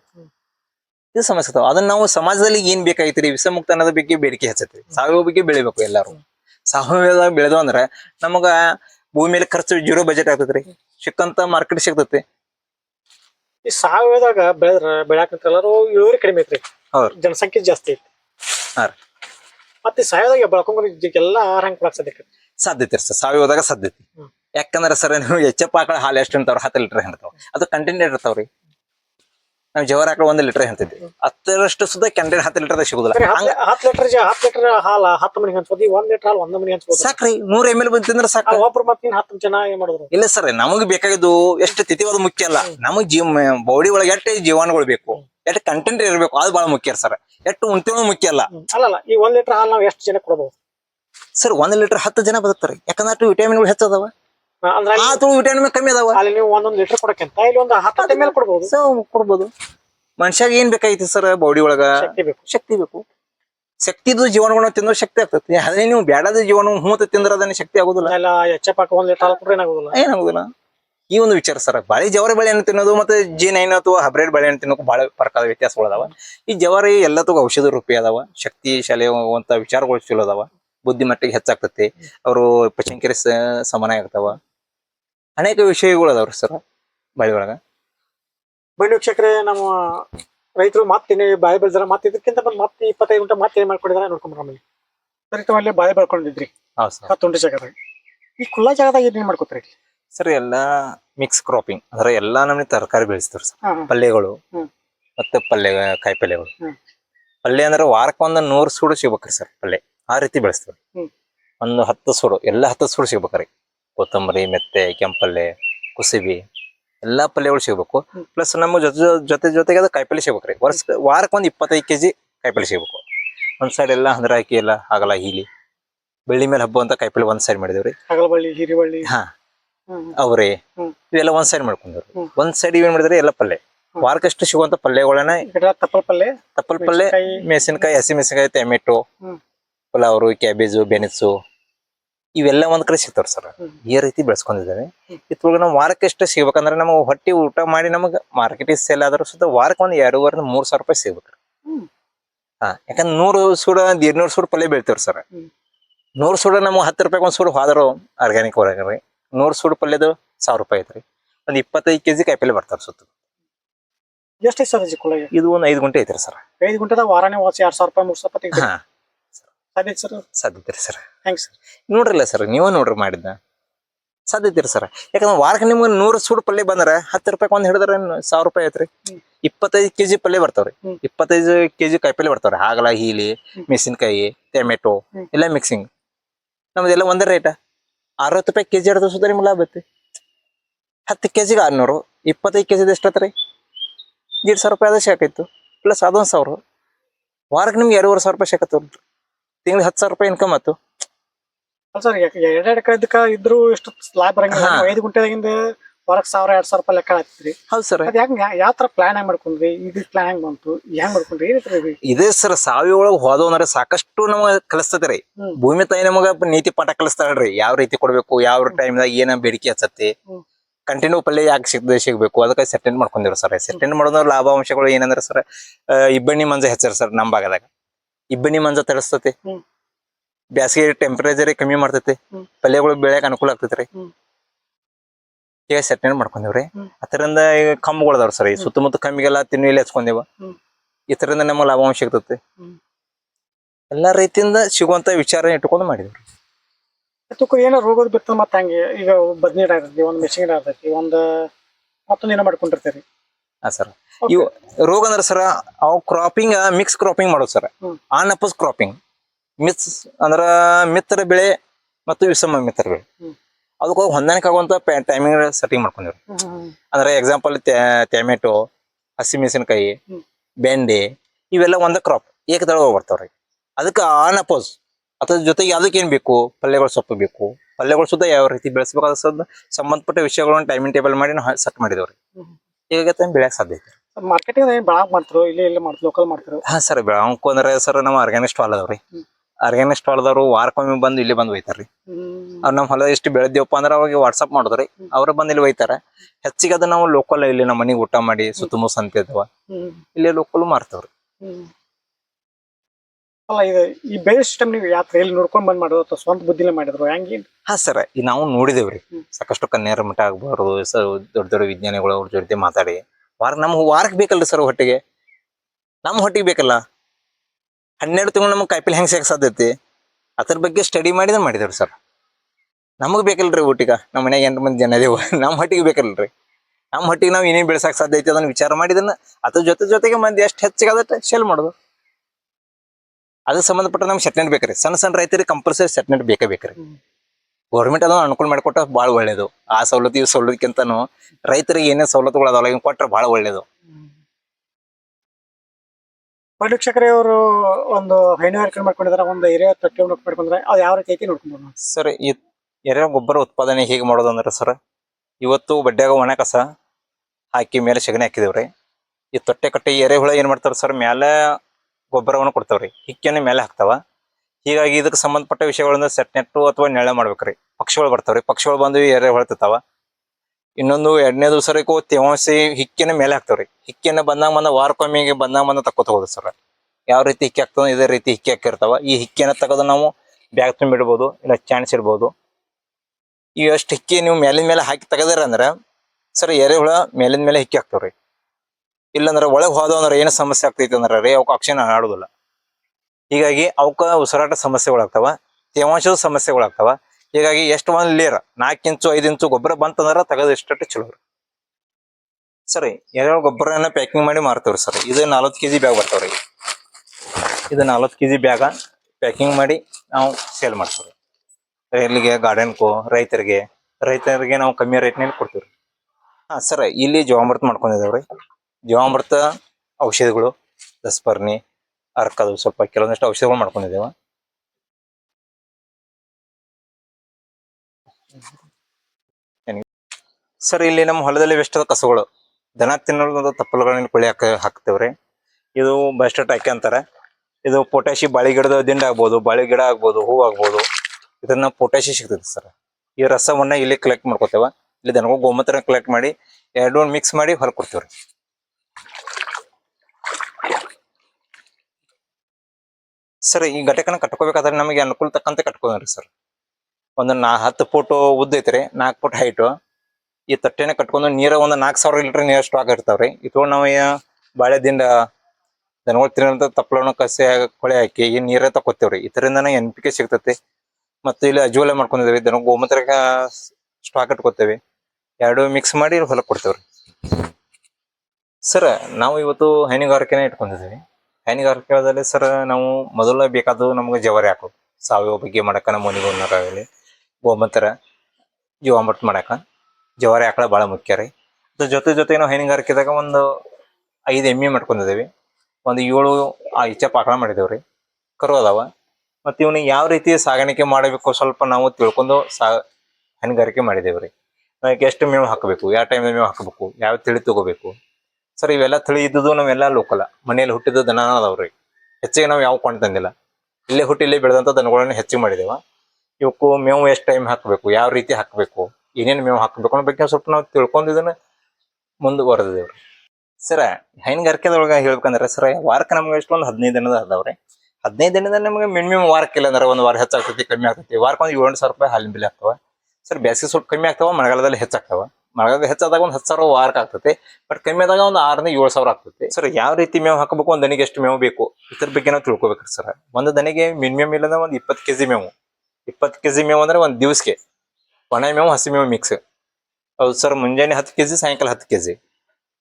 ಇದು ಸಮಸ್ಯೆ ಅದಾವ. ಅದನ್ನ ನಾವು ಸಮಾಜದಲ್ಲಿ ಏನ್ ಬೇಕಾಗಿತ್ರಿ? ವಿಷಮುಕ್ತ ಅನ್ನೋದ್ರ ಬಗ್ಗೆ ಬೇಡಿಕೆ ಹೆಚ್ಚೈತಿ ಸಾವಯವ ಬಗ್ಗೆ ಬೆಳಿಬೇಕು ಎಲ್ಲಾರು. ಸಾವಯವದಾಗ ಬೆಳೆದು ಅಂದ್ರೆ ನಮಗ ಭೂಮಿ ಮೇಲೆ ಖರ್ಚು ಜೀರೋ ಬಜೆಟ್ ಆಗ್ತೈತ್ರಿ. ಸಿಕ್ಕಂತ ಮಾರ್ಕೆಟ್ ಸಿಗ್ತೈತಿ. ಈ ಸಾವಯವದಾಗ ಬೆಳೆದ್ರ ಬೆಳ್ಯಾಕಂತ ಎಲ್ಲಾರು ಇಳುವರಿ ಕಡಿಮೆ ಐತ್ರಿ. ಜನಸಂಖ್ಯೆ ಜಾಸ್ತಿ ಐತಿ ಹಾ ರೀ. ಮತ್ತೆ ಸಾಯೋದಾಗ ಸಾವಯವದಾಗ ಬೆಳ್ಕೊಂಡ್ರೆ ಎಲ್ಲ ಆಹಾರ ಹಂಗೆ ಕೊಡಕ್ ಸಾಧ್ಯ ಸಾಧ್ಯತೆ ಸರ್ ಸಾವಯವದಾಗ ಸಾಧ್ಯತೆ. ಯಾಕಂದ್ರೆ ಸರ್ ನೀವು ಎಚ್ಚಪ್ಪ ಆಕಳ ಹಾಲು ಎಷ್ಟು ಅಂತಾವ್ರ ಹತ್ತು ಲೀಟರ್ ಹಿಂಡ್ತಾವ ಅದು ಕಂಟಿನ್ಯೂ ಇರ್ತಾವ್ರಿ. ನಾವು ಜವರ ಆಕಳ ಒಂದ್ ಲೀಟರ್ ಹೇಳ್ತಿದ್ವಿ. ಹತ್ತರಷ್ಟು ಸುದ್ದ ಕ್ಯಾಂಟೀನ್ ಹತ್ತು ಲೀಟರ್ ಸಿಗುದಿಲ್ಲ. ಹತ್ತು ಲೀಟರ್ ಹತ್ತು ಲೀಟರ್ ಹಾಲ ಹತ್ತು ಮನೆ ಹಂಚ್ಬೋದು ಒಂದ್ ಲೀಟರ್ ಹಾಲು ಒಂದ್ ಮನೆ ಹಂಚ್ಬೋದು. ಸಾಕ್ರಿ ನೂರ ಎಂ ಎಲ್ ಬಂತಂದ್ರೆ ಸಾಕು. ಒಬ್ರು ಮತ್ತೆ ಹತ್ತು ಜನ ಏನ್ ಮಾಡಿದ್ರು? ಇಲ್ಲ ಸರ್ ನಮಗ್ ಬೇಕಾಗಿದ್ದು ಎಷ್ಟು ತಿಥಿವಾದ ಮುಖ್ಯ ಅಲ್ಲ. ನಮಗ್ ಜೀವ ಬಾಡಿ ಒಳಗೆ ಎಷ್ಟು ಜೀವಾಣುಗಳು ಬೇಕು. ಎಷ್ಟು ಕಂಟೆಂಟ್ ಇರಬೇಕು ಅದು ಬಹಳ ಮುಖ್ಯ ಸರ್. ಎಷ್ಟು ಉಣ್ತೀವೋ ಮುಖ್ಯ ಅಲ್ಲ. ಅಲ್ಲಲ್ಲ ಈ ಒಂದ್ ಲೀಟರ್ ಹಾಲು ನಾವು ಎಷ್ಟು ಜನ ಕೊಡಬಹುದು ಸರ್ ಒಂದ್ ಲೀಟರ್ ಹತ್ತು ಜನ ಬದುಕ್ತಾರೆ. ಯಾಕಂದ್ರೆ ಅಷ್ಟು ವಿಟಮಿನ್ಗಳು ಹೆಚ್ಚದವ. ಅಂದ್ರೆ ಆ ತುಳು ವಿಟಮಿನ್ ಕಮ್ಮಿ ಅದಾವ. ಅಲ್ಲಿ ನೀವು ಒಂದೊಂದ್ ಲೀಟರ್ ಕೊಡಕ್ಕಿಂತ ಇಲ್ಲಿ ಒಂದು ಹತ್ತು ಮೇಲೆ ಕೊಡಬಹುದು ಸೊ ಕೊಡ್ಬೋದು. ಮನುಷ್ಯಾಗ ಏನ್ ಬೇಕಾಗಿತ್ತು ಸರ್ ಬಾಡಿ ಒಳಗ? ಶಕ್ತಿ ಬೇಕು. ಶಕ್ತಿ ಬೇಕು. ಶಕ್ತಿದು ಜೀವನಗುಣ ತಿಂದ್ರೆ ಶಕ್ತಿ ಆಗ್ತೈತಿ. ಅದೇ ನೀವು ಬೇಡದ ಜೀವನ ಹೂತ ತಿಂದ್ರೆ ಅದನ್ನ ಶಕ್ತಿ ಆಗುದಿಲ್ಲ. ಎಲ್ಲ ಎಚ್ಚಪ್ಪ ಹಾಕಿ ಒಂದ್ ಲೀಟರ್ ಹಾಲು ಕೊಟ್ರೆ ಏನಾಗೋದಿಲ್ಲ? ಏನಾಗುದಿಲ್ಲ. ಈ ಒಂದು ವಿಚಾರ ಸರ್ ಬಾಳೆ ಜವರಿ ಬಾಳೆಹಣ್ಣು ತಿನ್ನೋದು ಮತ್ತೆ ಜಿ ನೈನ್ ಅಥವಾ ಹಬ್ರೇಡ್ ಬಾಳೆಹಣ್ಣು ತಿನ್ನೋಕು ಬಹಳ ಪ್ರಕಾರದ ವ್ಯತ್ಯಾಸಗಳದಾವ ಈ ಜವಾರಿ ಎಲ್ಲತಗೂ ಔಷಧ ರೂಪಿ ಅದಾವ ಶಕ್ತಿ ಶಾಲೆಯುವಂತ ವಿಚಾರಗಳು ಚಲೋ ಅದಾವ ಬುದ್ಧಿಮಟ್ಟಿಗೆ ಹೆಚ್ಚಾಗ್ತತಿ ಅವರು ಪಚಂಕಿರಿ ಸಮಾನ ಆಗ್ತಾವ ಅನೇಕ ವಿಷಯಗಳು ಅದಾವ್ರಿ ಸರ್ ಬಾಳೆ ಒಳಗ. ಬನ್ನಿ ವೀಕ್ಷಕರೇ ನಮ್ಮ ರೈತರು ಮತ್ತೆ ಬಾಳೆ ಬೆಳೆದಾರ ಮತ್ತೆ ಇದಕ್ಕಿಂತ ಬಂದು ಮತ್ತೆ ಇಪ್ಪತ್ತೈದು ಗಂಟೆ ಮತ್ತೆ ಏನ್ ಮಾಡ್ಕೊಂಡಿದಾರೆ ನೋಡ್ಕೊಂಡ್ರ ಆಮೇಲೆ ಸರಿ ಅಲ್ಲೇ ಬಾಳೆ ಬೆಳ್ಕೊಂಡಿದ್ರಿ. ಹತ್ತು ಗಂಟೆ ಜಾಗದಾಗ. ಈ ಖುಲ್ಲಾ ಜಾಗದಾಗ ಏನ್ ಮಾಡ್ಕೊತೀರಿ? ಸರ್ ಎಲ್ಲಾ ಮಿಕ್ಸ್ ಕ್ರಾಪಿಂಗ್ ಅಂದ್ರೆ ಎಲ್ಲಾ ನಮ್ನಿ ತರಕಾರಿ ಬೆಳೆಸ್ತಾರ ಸರ್. ಪಲ್ಯಗಳು. ಮತ್ತೆ ಪಲ್ಯ ಕಾಯಿ ಪಲ್ಯಗಳು. ಪಲ್ಯ ಅಂದ್ರೆ ವಾರಕ್ಕೆ ಒಂದ್ ನೂರ್ ಸೂಡು ಸಿಗ್ಬೇಕ್ರಿ ಸರ್ ಪಲ್ಯ. ಆ ರೀತಿ ಬೆಳೆಸ್ತೀವಿ. ಒಂದು ಹತ್ತು ಸೂಡು ಎಲ್ಲಾ ಹತ್ತು ಸೂಡು ಸಿಗ್ಬೇಕ್ರಿ. ಕೊತ್ತಂಬರಿ ಮೆತ್ತೆ ಕೆಂಪಲ್ಲೆ ಕುಸಿಬಿ ಎಲ್ಲಾ ಪಲ್ಯಗಳು ಸಿಗ್ಬೇಕು. ಪ್ಲಸ್ ನಮ್ಮ ಜೊತೆ ಜೊತೆ ಜೊತೆಗೆ ಅದು ಕಾಯಿಪಲ್ಲೆ ಸಿಗ್ಬೇಕ್ರಿ. ವರ್ಷ ವಾರಕ್ಕೆ ಒಂದ್ ಇಪ್ಪತ್ತೈದು ಕೆಜಿ ಕಾಯಿಪಲ್ಲೆ ಸಿಗ್ಬೇಕು. ಒಂದ್ ಸೈಡ್ ಎಲ್ಲ ಹಂದ್ರ ಹಾಕಿ ಎಲ್ಲ ಆಗಲ್ಲ ಹೀಲಿ ಬೆಳ್ಳಿ ಮೇಲೆ ಹಬ್ಬ ಅಂತ ಕಾಯಿಪಲ್ಲೆ ಒಂದ್ ಸೈಡ್ ಮಾಡಿದೇವ್ರಿ. ಹಾ. ಅವ್ರೆ. ಇವೆಲ್ಲ ಒಂದ್ ಸೈಡ್ ಮಾಡ್ಕೊಂಡ್ರು ಒಂದ್ ಸೈಡ್ ಏನ್ ಮಾಡಿದ್ರೆ ಎಲ್ಲ ಪಲ್ಯ. ವಾರಕ್ಕಷ್ಟು ಸಿಗುವಂತ ಪಲ್ಯಗಳನ್ನ ತಪ್ಪಲ್ ಪಲ್ಲೆ ತಪ್ಪಲ್ ಪಲ್ಯ ಮೆಣಸಿನ್ಕಾಯಿ. ಹಸಿ ಮೆಣಸಿನಕಾಯಿ ಟೊಮೆಟೊ. ಪಲಾವ್ರು ಕ್ಯಾಬೇಜು ಬೆನಿಸು ಇವೆಲ್ಲ ಒಂದ್ ಕಡೆ ಸಿಗ್ತಾವ್ರಿ ಸರ್. ಈ ರೀತಿ ಬೆಳೆಸ್ಕೊಂಡಿದ್ದೇವೆ ಇತ್ತೊಳಗ ನಾವು ವಾರಕ್ಕೆ ಎಷ್ಟು ಸಿಗ್ಬೇಕಂದ್ರೆ ನಮಗೆ ಹೊಟ್ಟಿ ಊಟ ಮಾಡಿ ನಮಗೆ ಮಾರ್ಕೆಟಿಗೆ ಸೇಲ್ ಆದ್ರೂ ಸುತ್ತ ವಾರಕ್ಕೆ ಒಂದ್ ಎರಡೂವರೆ ಮೂರ್ ಸಾವಿರ ರೂಪಾಯಿ ಸಿಗ್ಬೇಕ್ರಿ ಹ್ಮ್. ಹಾ ಯಾಕಂದ್ರೆ ನೂರು ಸೂಡ ಒಂದ್ ಎರಡ್ನೂರು ಸೂಡ್ ಪಲ್ಯ ಬೆಳಿತೇವ್ರಿ ಸರ್. ನೂರು ಸೂಡ ನಮ್ಗೆ ಹತ್ತು ರೂಪಾಯಿ ಒಂದ್ ಸೂಡ್ ಹೋದ್ರು ಆರ್ಗ್ಯಾನಿಕ್ ಹೊರಗ್ರಿ ನೂರು ಸೂಡ್ ಪಲ್ಯದ ಸಾವಿರ ರೂಪಾಯಿ ಐತ್ರಿ. ಒಂದ್ ಇಪ್ಪತ್ತೈದು ಕೆಜಿ ಕಾಯಿಪಲ್ಲೆ ಬರ್ತಾರ ಸುತ್ತ. ಎಷ್ಟು ಸರ್ ಇದು ಒಂದ್ ಐದು ಗುಂಟೆ ಐತ್ರಿ ಸರ್. ಐದು ಗುಂಟೆದಾಗ ವಾರನೇ ವಾಸಿ ಎರಡ್ ಸಾವಿರ ರೂಪಾಯಿ ಮೂರು ಸಾವಿರ ರೂಪಾಯಿ ಹಾಂ. ಸಾಧ್ಯತೆ ಸರ್ ಸಾಧ್ಯತೆ ಸರ್. Thanks sir? ನೋಡ್ರಿಲ್ಲ ಸರ್ ನೀವೇ ನೋಡ್ರಿ ಮಾಡಿದ್ದ ಸಾಧ್ಯತೆ ಸರ್. ಯಾಕಂದ್ರೆ ವಾರಕ್ಕೆ ನಿಮ್ಗೆ ನೂರು ಸೂಡು ಪಲ್ಯ ಬಂದ್ರೆ ಹತ್ತು ರೂಪಾಯಿ ಒಂದ್ ಹಿಡಿದ್ರೆ ಸಾವಿರ ರೂಪಾಯಿ ಐತ್ರಿ. ಇಪ್ಪತ್ತೈದು ಕೆಜಿ ಪಲ್ಯ ಬರ್ತಾವ್ರಿ. ಇಪ್ಪತ್ತೈದು ಕೆಜಿ ಕಾಯಿಪಲ್ಲೆ ಬರ್ತಾವ್ರಿ. ಹಾಗಲ ಹೀಲಿ ಮೆಣಸಿನಕಾಯಿ ಟೊಮೆಟೊ. ಎಲ್ಲ ಮಿಕ್ಸಿಂಗ್ ನಮ್ದೆಲ್ಲ ಒಂದೇ ರೇಟ ಅರವತ್ತು ರೂಪಾಯಿ ಕೆಜಿ ಹಿಡಿದು ಸುತ್ತ ನಿಮ್ಗೆ ಲಾಭ ಐತಿ. ಹತ್ತು ಕೆಜಿಗೆ ಆರ್ನೂರು ಇಪ್ಪತ್ತೈದು ಕೆಜಿದ ಎಷ್ಟತ್ರಿ ಎರಡು ಸಾವಿರ ರೂಪಾಯಿ ಆದ ಶಾಕಾಯ್ತು ಪ್ಲಸ್ ಅದೊಂದು ಸಾವಿರ. ವಾರಕ್ಕೆ ನಿಮ್ಗೆ ಎರಡೂವರೆ ಸಾವಿರ ರೂಪಾಯಿ ಶಾಕತ್ತು ತಿಂಗ್ಳಿಗೆ ಹತ್ತು ಸಾವಿರ ರೂಪಾಯಿ ಇನ್ಕಮ್ ಆಯ್ತು ಸರ್ ಎರಡೆರಡು ಕದಕ್ಕ ಇದ್ರು ಎಷ್ಟು ಲಾಭ ಬರಂಗಿಲ್ಲ. ಐದು ಗುಂಟೆದಾಗಿಂದ ವಾರಕ್ಕೆ ಸಾವಿರ ಎರಡ್ ಸಾವಿರ ರೂಪಾಯಿ ಲೆಕ್ಕ ಹಾಕ್ತಿರಿ. ಹೌದು ಸರ್. ಅದ್ ಹೆಂಗ್ ಯಾವ ತರ ಪ್ಲಾನ್ ಹೆಂಗ್ ಮಾಡ್ಕೊಂಡ್ರಿ? ಇದು ಪ್ಲಾನ್ ಹೆಂಗ್ ಬಂತು ಹೆಂಗ್ ಮಾಡ್ಕೊಂಡ್ರಿ? ಏನೈತ್ರಿ ಇದೇ ಸರ್ ಸಾವಿ ಒಳಗ್ ಹೋದ ಅಂದ್ರೆ ಸಾಕಷ್ಟು ನಮಗ ಕಲಿಸ್ತೈತಿ ರೀ. ಭೂಮಿ ತಾಯಿ ನಮಗ ನೀತಿ ಪಾಠ ಕಲಿಸ್ತಾಳ್ರಿ ಯಾವ ರೀತಿ ಕೊಡ್ಬೇಕು ಯಾವ ಟೈಮ್ದಾಗ ಏನ ಬೇಡಿಕೆ ಹಚ್ಚತಿ ಕಂಟಿನ್ಯೂ ಪಲ್ಯ ಯಾಕೆ ಸಿಗ್ ಸಿಗ್ಬೇಕು? ಅದಕ್ಕೆ ಸೆಟೆಂಡ್ ಮಾಡ್ಕೊಂಡಿರೋ ಸರ್. ಸೆಟೆಂಡ್ ಮಾಡೋದ್ರ ಲಾಭಾಂಶಗಳು ಏನಂದ್ರೆ ಸರ್ ಇಬ್ಬನಿ ಮಂಜ ಹೆಚ್ಚಾರ ಸರ್ ನಮ್ಮ ಭಾಗದಾಗ. ಇಬ್ಬನಿ ಮಂಜ ತರಿಸ್ತತಿ ಹ್ಮ್. ಬ್ಯಾಸಿಗೆ ಟೆಂಪರೇಚರ್ ಕಮ್ಮಿ ಮಾಡ್ತೈತಿ. ಪಲ್ಯಗಳು ಬೆಳೆಯಕ್ ಅನುಕೂಲ ಆಗ್ತೈತ್ರಿ. ಈಗ ಸೆಟೆಂಡ್ ಮಾಡ್ಕೊಂಡೇವ್ರಿ. ಅದರಿಂದ ಈಗ ಕಂಬಗಳದಾವ್ರಿ ಸರ್ ಈ ಸುತ್ತಮುತ್ತ ಕಮ್ಮಿಗೆಲ್ಲ ತಿನ್ನು ಹಚ್ಕೊಂಡೇವ ಹ್ಮ್. ಇದರಿಂದ ನಮಗೆ ಲಾಭಾಂಶ ಸಿಗ್ತೈತಿ. ಎಲ್ಲಾ ರೀತಿಯಿಂದ ಸಿಗುವಂತ ವಿಚಾರ ಇಟ್ಕೊಂಡು ಮಾಡಿದ್ವಿ ಅದಕ್ಕೂ ಏನೋ ರೋಗದ ಬಿತ್ತ ಮತ್ತೆ ಹಂಗೆ ಈಗ ಬದ್ನಿ ಗಿಡ ಇರ್ತೈತಿ ಮೆಷಿನ್ ಮೆಣಸಿನ ಗಿಡ ಇರ್ತೈತಿ ಒಂದ್ ಮತ್ತೊಂದ್ ಏನೋ ಮಾಡ್ಕೊಂಡಿರ್ತೀರಿ ಹಾ ಸರ್. ಇವು ರೋಗ ಅಂದ್ರೆ ಸರ್ ಅವು ಕ್ರಾಪಿಂಗ್ ಮಿಕ್ಸ್ ಕ್ರಾಪಿಂಗ್ ಮಾಡೋದು ಸರ್. ಆನ್ ಅಪಸ್ ಕ್ರಾಪಿಂಗ್ ಮಿಕ್ಸ್ ಅಂದ್ರ ಮಿತ್ರ ಬೆಳೆ ಮತ್ತು ವಿಷಮ ಮಿತ್ರ ಬೆಳೆ. ಅದಕ್ಕೆ ಹೊಂದಾಣಿಕೆ ಆಗುವಂತ ಟೈಮಿಂಗ್ ಸೆಟ್ಟಿಂಗ್ ಮಾಡ್ಕೊಂಡಿವ್ರಿ. ಅಂದ್ರೆ ಎಕ್ಸಾಂಪಲ್ ಟೊಮೆಟೊ ಹಸಿಮೆಣಸಿನಕಾಯಿ. ಬೆಂಡೆ ಇವೆಲ್ಲ ಒಂದ ಕ್ರಾಪ್ ಏಕದಳ ಬರ್ತಾವ್ರಿ. ಅದಕ್ಕೆ ಆನ್ ಅಪೋಸ್ ಅದ್ರ ಜೊತೆಗೆ ಅದಕ್ಕೆ ಏನ್ ಬೇಕು? ಪಲ್ಯಗಳು ಸೊಪ್ಪು ಬೇಕು. ಪಲ್ಯಗಳು ಸುದ್ದ ಯಾವ ರೀತಿ ಬೆಳೆಸ್ಬೇಕು ಅದ್ರ ಸುದ್ದ ಸಂಬಂಧಪಟ್ಟ ವಿಷಯಗಳನ್ನ ಟೈಮಿಂಗ್ ಟೇಬಲ್ ಮಾಡಿ ನಾವು ಸೆಟ್ ಮಾಡಿದವ್ರಿ. ಈಗ ಬೆಳೆಯಕ್ ಸಾಧ್ಯ ಐತಿ ಮಾರ್ಕೆಟಿಂಗ್ ಏನ್ ಬಾಳ ಮಾಡ್ತಿರೋ? ಇಲ್ಲಿ ಇಲ್ಲಿ ಮಾಡ್ತಾರೆ ಲೋಕಲ್ ಮಾಡ್ತಾರೆ ಹಾ ಸರ್ ಬೆಳಗ್ ಅಂದ್ರೆ ಸರ್ ನಮ್ಮ ಆರ್ಗ್ಯಾನಿಕ್ ಸ್ಟಾಲ್ ಅದಾವ್ರಿ. ಆರ್ಗ್ಯಾನಿಕ್ ಸ್ಟಾಲ್ ವಾರಕ್ಕೊಮ್ಮೆ ಬಂದು ಇಲ್ಲಿ ಬಂದು ಒಯ್ತಾರ್ರಿ. ಅವ್ರು ನಮ್ಮ ಹೊಲ ಎಷ್ಟು ಬೆಳೆದೇವಪ್ಪ ಅಂದ್ರೆ ಅವಾಗ ವಾಟ್ಸಪ್ ಮಾಡಿದ್ರಿ. ಅವ್ರ ಬಂದು ಇಲ್ಲಿ ಒಯ್ತಾರ. ಹೆಚ್ಚಿಗೆ ಅದ ನಾವು ಲೋಕಲ್ ಇಲ್ಲಿ ನಮ್ಮ ಮನೆಗೆ ಊಟ ಮಾಡಿ ಸುತ್ತಮುತ್ತ ಸಂತೆ ಅದಾವ ಇಲ್ಲಿ ಲೋಕಲ್ ಮಾರ್ತವ್ರಿ. ಅಲ್ಲ ಇದು ಈ ಸಿಸ್ಟಮ್ ನೀವು ಯಾವ ಎಲ್ಲಿ ನೋಡ್ಕೊಂಡ್ ಬಂದ್ ಮಾಡೋದು ಅಥವಾ ಸ್ವಂತ ಬುದ್ಧಿಲೇ ಮಾಡಿದ್ರು ಹೆಂಗೆ ಹಾ ಸರ್ ಈ ನಾವು ನೋಡಿದೇವ್ರಿ. ಸಾಕಷ್ಟು ಕನ್ಯಾರ ಮಠ ಆಗ್ಬಾರ್ದು ಸರ್ ದೊಡ್ಡ ದೊಡ್ಡ ವಿಜ್ಞಾನಿಗಳು ಅವ್ರ ಜೊತೆ ಮಾತಾಡಿ. ವಾರ ನಮ್ಗೆ ವಾರಕ್ಕೆ ಬೇಕಲ್ರಿ ಸರ್ ಹೊಟ್ಟೆಗೆ ನಮ್ಮ ಹೊಟ್ಟಿಗೆ ಬೇಕಲ್ಲ? ಹನ್ನೆರಡು ತಿಂಗಳು ನಮಗೆ ಕಾಯಿಪಲ್ಲೆ ಹೆಂಗೆ ಸಿಗಕ್ಕೆ ಸಾಧ್ಯತೆ? ಅದ್ರ ಬಗ್ಗೆ ಸ್ಟಡಿ ಮಾಡಿದ್ರೆ ಮಾಡಿದೇವ್ರಿ ಸರ್ ನಮಗೆ ಬೇಕಲ್ರಿ ಊಟಿಗ ನಮ್ಮ ಮನೆಗೆ ಎಂಟು ಮಂದಿ ಜನ ಇದೇವು. [LAUGHS] ನಮ್ಮ ಹೊಟ್ಟಿಗೆ ಬೇಕಲ್ರಿ. ನಮ್ಮ ಹೊಟ್ಟಿಗೆ ನಾವು ಏನೇನು ಬೆಳೆಸಕ್ಕೆ ಸಾಧ್ಯ ಐತಿ ಅದನ್ನ ವಿಚಾರ ಮಾಡಿದನ್ನ ಅದ್ರ ಜೊತೆ ಜೊತೆಗೆ ಮಂದಿ ಎಷ್ಟು ಹೆಚ್ಚಿಗೆ ಅದಕ್ಕೆ ಸೇಲ್ ಮಾಡೋದು. ಅದಕ್ಕೆ ಸಂಬಂಧಪಟ್ಟ ನಮ್ಗೆ ಸೆಟ್ನೆಟ್ ಬೇಕ್ರಿ. ಸಣ್ಣ ಸಣ್ಣ ರೈತರಿಗೆ ಕಂಪಲ್ಸರಿ ಸೆಟ್ನೆಟ್ ಬೇಕೇ ಬೇಕ್ರಿ. ಗೌರ್ಮೆಂಟ್ ಅದನ್ನ ಅನುಕೂಲ ಮಾಡಿಕೊಟ್ಟ ಭಾಳ ಒಳ್ಳೇದು. ಆ ಸವಲತ್ತು ಈ ಸವಲತ್ತಕ್ಕಿಂತನೂ ರೈತರಿಗೆ ಏನೇ ಸವಲತ್ತುಗಳು ಅದಾವಲ್ಲ ಕೊಟ್ಟರೆ ಭಾಳ ಒಳ್ಳೇದು. ವೀಕ್ಷಕರೇ ಅವರು ಒಂದು ಹೈನುಗಾರಿಕೆ ಮಾಡ್ಕೊಂಡಿದ್ದಾರೆ, ಒಂದು ಏರಿಯಾ ಪ್ರತಿಯೊಂದು ಮಾಡ್ಕೊಂಡ್ರೆ ಅದು ಯಾವ ರೀತಿ ಐತಿ ನೋಡ್ಕೊಂಡು ಸರ್, ಈ ಎರೆ ಗೊಬ್ಬರ ಉತ್ಪಾದನೆ ಹೇಗೆ ಮಾಡೋದು ಅಂದ್ರೆ ಸರ್, ಇವತ್ತು ಬಡ್ಡ್ಯಾಗ ಒಣ ಕಸ ಹಾಕಿ ಮೇಲೆ ಸಗಣಿ ಹಾಕಿದೇವ್ರಿ. ಈ ತೊಟ್ಟೆ ಕಟ್ಟೆ ಎರೆಹುಳ ಏನ್ ಮಾಡ್ತಾರೆ ಸರ್ ಮೇಲೆ ಗೊಬ್ಬರವನ್ನು ಕೊಡ್ತಾವ್ರಿ. ಹಿಕ್ಕಿಯನ್ನು ಮೇಲೆ ಹಾಕ್ತಾವ. ಹೀಗಾಗಿ ಇದಕ್ಕೆ ಸಂಬಂಧಪಟ್ಟ ವಿಷಯಗಳನ್ನ ಸೆಟ್ ನೆಟ್ಟು ಅಥವಾ ನೆಳೆ ಮಾಡ್ಬೇಕ್ರಿ. ಪಕ್ಷಿಗಳು ಬರ್ತಾವ್ರಿ. ಪಕ್ಷಿಗಳು ಬಂದು ಈ ಎರೆಹುಳ ಇನ್ನೊಂದು ಎರಡನೇ ದಿವಸಕ್ಕೂ ತೇವಾಂಶ ಹಿಕ್ಕಿನ ಮೇಲೆ ಹಾಕ್ತಾವ್ರಿ. ಹಿಕ್ಕಿನ ಬಂದಾಗ ಬಂದ ವಾರಕ್ಕೊಮ್ಮೆಗೆ ಬಂದಾಗ ಬಂದ ತಕ್ಕೋತ ತಗೋದು ಸರ್. ಯಾವ ರೀತಿ ಹಿಕ್ಕಿ ಹಾಕ್ತದೆ ಇದೇ ರೀತಿ ಹಿಕ್ಕಿ ಹಾಕಿರ್ತಾವ. ಈ ಹಿಕ್ಕಿನ ತೆಗೆದು ನಾವು ಬ್ಯಾಗ್ ತುಂಬಿಡ್ಬೋದು, ಇಲ್ಲ ಚಾನ್ಸ್ ಇಡ್ಬೋದು. ಈ ಅಷ್ಟು ಹಿಕ್ಕಿ ನೀವು ಮೇಲಿನ ಮೇಲೆ ಹಾಕಿ ತೆಗದಿರ ಅಂದ್ರೆ ಸರ್ ಎರೆಹುಳ ಮೇಲಿನ ಮೇಲೆ ಹಿಕ್ಕಿ ಹಾಕ್ತಾವ್ರಿ. ಇಲ್ಲಾಂದ್ರೆ ಒಳಗೆ ಹೋದವು ಅಂದ್ರೆ ಏನು ಸಮಸ್ಯೆ ಆಗ್ತೈತೆ ಅಂದ್ರೆ ರೀ, ಅವಕ್ಕೆ ಆಕ್ಷನ್ ಆಡೋದಿಲ್ಲ ಹೀಗಾಗಿ ಅವಕ್ಕ ಉಸಿರಾಟ ಸಮಸ್ಯೆಗಳಾಗ್ತಾವ, ತೇವಾಂಶದ ಸಮಸ್ಯೆಗಳಾಗ್ತಾವ. ಹೀಗಾಗಿ ಎಷ್ಟು ಒಂದ್ ಲೇರ್ ನಾಲ್ಕು ಇಂಚು, ಐದು ಇಂಚು ಗೊಬ್ಬರ ಬಂತಂದ್ರೆ ತೆಗೆದು ಇಷ್ಟಟ್ಟು ಚಲೋ ರೀ. ಸರಿ, ಎರಡು ಗೊಬ್ಬರನ ಪ್ಯಾಕಿಂಗ್ ಮಾಡಿ ಮಾರ್ತೇವ್ರಿ ಸರ್. ಇದು ನಲ್ವತ್ತು ಕೆಜಿ ಬ್ಯಾಗ್ ಬರ್ತಾವ್ರಿ. ಇದು ನಲ್ವತ್ತು ಕೆಜಿ ಬ್ಯಾಗ ಪ್ಯಾಕಿಂಗ್ ಮಾಡಿ ನಾವು ಸೇಲ್ ಮಾಡ್ತೀವಿ ರೈಲಿಗೆ ಗಾರ್ಡನ್ಗೂ ರೈತರಿಗೆ ರೈತರಿಗೆ ನಾವು ಕಮ್ಮಿ ರೇಟ್ನಲ್ಲಿ ಕೊಡ್ತೀವ್ರಿ. ಹಾಂ, ಸರ್, ಇಲ್ಲಿ ಜೀವಾಮೃತ ಮಾಡ್ಕೊಂಡಿದ್ದೇವ್ರಿ ಜೀವಾಮೃತ ಔಷಧಿಗಳು, ದಸ್ಪರ್ಣಿ, ಅರ್ಕದು ಸ್ವಲ್ಪ ಕೆಲವೊಂದಿಷ್ಟು ಔಷಧಿಗಳು ಮಾಡ್ಕೊಂಡಿದ್ದೇವೆ. ಸರ್, ಇಲ್ಲಿ ನಮ್ಮ ಹೊಲದಲ್ಲಿ ಬೆಷ್ಟದ ಕಸಗಳು? ದನ ತಿನ್ನೋದು ತಪ್ಪಲುಗಳನ್ನ ಕುಳಿ ಹಾಕ ಹಾಕ್ತೇವ್ರಿ. ಇದು ಬೆಸ್ಟ್ ಹಾಕಿ ಅಂತಾರೆ. ಇದು ಪೊಟ್ಯಾಶಿ ಬಾಳೆ ಗಿಡದ ದಿಂಡ ಆಗ್ಬೋದು, ಬಾಳೆ ಗಿಡ ಆಗ್ಬೋದು, ಹೂ ಆಗ್ಬೋದು. ಇದನ್ನ ಪೊಟ್ಯಾಶಿ ಸಿಗ್ತೈತಿ ಸರ್. ಈ ರಸವನ್ನ ಇಲ್ಲಿ ಕಲೆಕ್ಟ್ ಮಾಡ್ಕೋತೇವ. ಇಲ್ಲಿ ದನಗೂ ಗೋಮೂತ್ರ ಕಲೆಕ್ಟ್ ಮಾಡಿ, ಎರಡು ಮಿಕ್ಸ್ ಮಾಡಿ ಹೊರ ಕೊಡ್ತೇವ್ರಿ. ಸರ್, ಈ ಘಟಕನ ಕಟ್ಕೋಬೇಕಾದ್ರೆ ನಮಗೆ ಅನುಕೂಲ ತಕ್ಕಂತೆ ಕಟ್ಕೊಂಡ್ರಿ ಸರ್. ಒಂದು ನಾ ಹತ್ತು ಫುಟ್ ಉದ್ದ ಐತ್ರಿ, ನಾಲ್ಕು ಫುಟ್ ಹೈಟು ಈ ತಟ್ಟೆನ ಕಟ್ಕೊಂಡು ನೀರ ಒಂದು ನಾಲ್ಕು ಸಾವಿರ ಲೀಟರ್ ನೀರು ಸ್ಟಾಕ್ ಇರ್ತಾವ್ರಿ. ಇಟ್ಕೊಂಡು ನಾವು ಬಾಳೆದಿಂದ ದನಗಳು ತಿನ್ನೋಂಥ ತಪ್ಪಲನ್ನು ಕಸಿ ಕೊಳೆ ಹಾಕಿ ಈ ನೀರೇ ತಗೋತೀವ್ರಿ ಇದರಿಂದನೇ ಎನ್ ಪಿ ಕೆ ಸಿಗ್ತೈತಿ. ಮತ್ತು ಇಲ್ಲಿ ಅಜೋಲೆ ಮಾಡ್ಕೊಂಡಿದ್ದೀವಿ ದನ ಗೋಮೂತ್ರ ಸ್ಟಾಕ್ ಇಟ್ಕೋತೇವೆ ಎರಡು ಮಿಕ್ಸ್ ಮಾಡಿ ಹೊಲ ಕೊಡ್ತೇವ್ರಿ. ಸರ್, ನಾವು ಇವತ್ತು ಹೈನುಗಾರಿಕೆನ ಇಟ್ಕೊಂಡಿದ್ದೀವಿ. ಹೈನುಗಾರಿಕೆದಲ್ಲಿ ಸರ್, ನಾವು ಮೊದಲ ಬೇಕಾದ ನಮ್ಗೆ ಜವಾರಿ ಹಾಕೋದು ಸಾವಯವ ಬಗ್ಗೆ ಮಾಡಕ್ಕ ನಮ್ಮ ಮನೆಗೆ ಗೋಮೂತ್ರ ಜೀವಾಮೃತ ಮಾಡಕ. ಜವಾರಿ ಆಕಳ ಭಾಳ ಮುಖ್ಯ ರೀ. ಅದ್ರ ಜೊತೆ ಜೊತೆ ನಾವು ಹೈನುಗಾರಿಕೆದಾಗ ಒಂದು ಐದು ಎಮ್ಮೆ ಮಾಡ್ಕೊಂಡಿದ್ದೇವೆ. ಒಂದು ಏಳು ಆ ಇಚ್ಚಪ್ ಆಕಳ ಮಾಡಿದೇವ್ರಿ ಕರು ಅದಾವ. ಮತ್ತು ಇವನಿಗೆ ಯಾವ ರೀತಿ ಸಾಗಾಣಿಕೆ ಮಾಡಬೇಕು ಸ್ವಲ್ಪ ನಾವು ತಿಳ್ಕೊಂಡು ಸಾ ಹೈನುಗಾರಿಕೆ ಮಾಡಿದೇವ್ರಿ ಅದಕ್ಕೆ ಎಷ್ಟು ಮೇವು ಹಾಕಬೇಕು, ಯಾವ ಟೈಮ್ ಮೇವು ಹಾಕಬೇಕು, ಯಾವ ತಿಳಿ ತಗೋಬೇಕು. ಸರ್, ಇವೆಲ್ಲ ತಿಳಿ ಇದ್ದದ್ದು ನಾವೆಲ್ಲ ಲೋಕಲ. ಮನೆಯಲ್ಲಿ ಹುಟ್ಟಿದ ದನ ಅದಾವ್ರಿ ಹೆಚ್ಚಿಗೆ ನಾವು ಯಾವ ಕೊಂಡು ತಂದಿಲ್ಲ. ಇಲ್ಲೇ ಹುಟ್ಟಿ ಇಲ್ಲೇ ಬೆಳೆದಂಥ ದನಗಳನ್ನ ಹೆಚ್ಚಿಗೆ ಮಾಡಿದೇವ ಇವಕ್ಕೂ ಮೇವು ಎಷ್ಟು ಟೈಮ್ ಹಾಕಬೇಕು? ಯಾವ ರೀತಿ ಹಾಕಬೇಕು? ಏನೇನು ಮೇವು ಹಾಕಬೇಕು ಅನ್ನೋ ಬಗ್ಗೆ ಸ್ವಲ್ಪ ನಾವು ತಿಳ್ಕೊಂಡು ಇದನ್ನ ಮುಂದುವರೆದೇವ್ರಿ ಸರ, ಹೈನುಗಾರಿಕೆದೊಳಗೆ ಹೇಳ್ಬೇಕಂದ್ರೆ ಸರ, ವಾರಕ್ಕೆ ನಮ್ಗೆ ಎಷ್ಟು ಒಂದು ಹದಿನೈದು ದಿನದ ಅದಾವ್ರಿ. ಹದಿನೈದು ದಿನದ ನಮಗೆ ಮಿನಿಮಮ್ ವಾರಕ್ಕೆ ಇಲ್ಲ ಅಂದ್ರೆ ಒಂದು ವಾರ ಹೆಚ್ಚಾಗ್ತೈತಿ ಕಮ್ಮಿ ಆಗ್ತೈತಿ. ವಾರಕ್ಕೆ ಒಂದು ಏಳು ಸಾವಿರ ರೂಪಾಯಿ ಹಾಲಿನ ಬೆಲೆ ಆಗ್ತಾವ. ಸರ್ ಬೇಸಿಗೆ ಸ್ವಲ್ಪ ಕಮ್ಮಿ ಆಗ್ತಾವ, ಮಳೆಗಾಲದಲ್ಲಿ ಹೆಚ್ಚಾಗ್ತಾವ ಮಳೆಗಾಲದಲ್ಲಿ ಹೆಚ್ಚಾದಾಗ ಒಂದು ಹತ್ತು ಸಾವಿರ ವಾರಕ್ಕೆ ಆಗ್ತೈತಿ. ಬಟ್ ಕಮ್ಮಿ ಆದಾಗ ಒಂದು ಆರರಿಂದ ಏಳು ಸಾವಿರ ಆಗ್ತೈತಿ. ಸರ್, ಯಾವ ರೀತಿ ಮೇವು ಹಾಕಬೇಕು? ಒಂದು ದನಿಗೆ ಎಷ್ಟು ಮೇವು ಬೇಕು? ಇದ್ರ ಬಗ್ಗೆ ನಾವು ತಿಳ್ಕೊಬೇಕ್ರಿ ಸರ್. ಒಂದು ದನಿಗೆ ಮಿನಿಮಮ್ ಇಲ್ಲದ ಒಂದು ಇಪ್ಪತ್ತು ಕೆಜಿ ಮೇವು. ಇಪ್ಪತ್ತು ಕೆಜಿ ಮೇವು ಅಂದ್ರೆ ಒಂದು ದಿವಸಕ್ಕೆ ಒಣ ಮೇವು, ಹಸಿ ಮೇವು ಮಿಕ್ಸ್ ಹೌದು ಸರ್ ಮುಂಜಾನೆ ಹತ್ತು ಕೆಜಿ, ಸಾಯಂಕಾಲ ಹತ್ತು ಕೆಜಿ.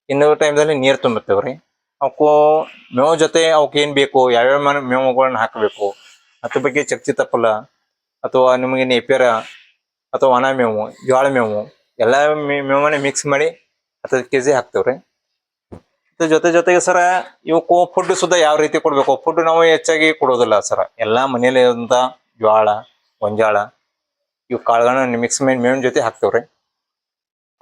ಇನ್ನೊಂದು ಟೈಮ್ದಲ್ಲಿ ನೀರು ತುಂಬುತ್ತೇವ್ರಿ. ಅವಕ್ಕೂ ಮೇವು ಜೊತೆ ಅವಕ್ಕೆ ಏನು ಬೇಕು, ಯಾವ್ಯಾವ ಮೇವುಗಳನ್ನ ಹಾಕಬೇಕು, ಅದ್ರ ಬಗ್ಗೆ ಚಕ್ತಿ ತಪ್ಪಲ ಅಥವಾ ನಿಮಗೆ ನೇಪಿಯರ, ಅಥವಾ ಒಣ ಮೇವು, ಜೋಳ ಮೇವು, ಎಲ್ಲ ಮೇವನ್ನ ಮಿಕ್ಸ್ ಮಾಡಿ ಹತ್ತು ಕೆ ಜಿ ಹಾಕ್ತೇವ್ರಿ. ಅದ್ರ ಜೊತೆ ಜೊತೆಗೆ ಸರ ಇವಕ್ಕೂ ಫುಡ್ ಸುದ್ದ ಯಾವ ರೀತಿ ಕೊಡಬೇಕು? ಫುಡ್ ನಾವು ಹೆಚ್ಚಾಗಿ ಕೊಡೋದಿಲ್ಲ ಸರ ಎಲ್ಲ ಮನೇಲಿ ಜ್ವಾಳ ಗೊಂಜಾಳ, ಇವು ಕಾಳುಗಳನ್ನ ಮಿಕ್ಸ್ ಮಾಡಿ ಮೇವಿನ ಜೊತೆ ಹಾಕ್ತೇವ್ರಿ.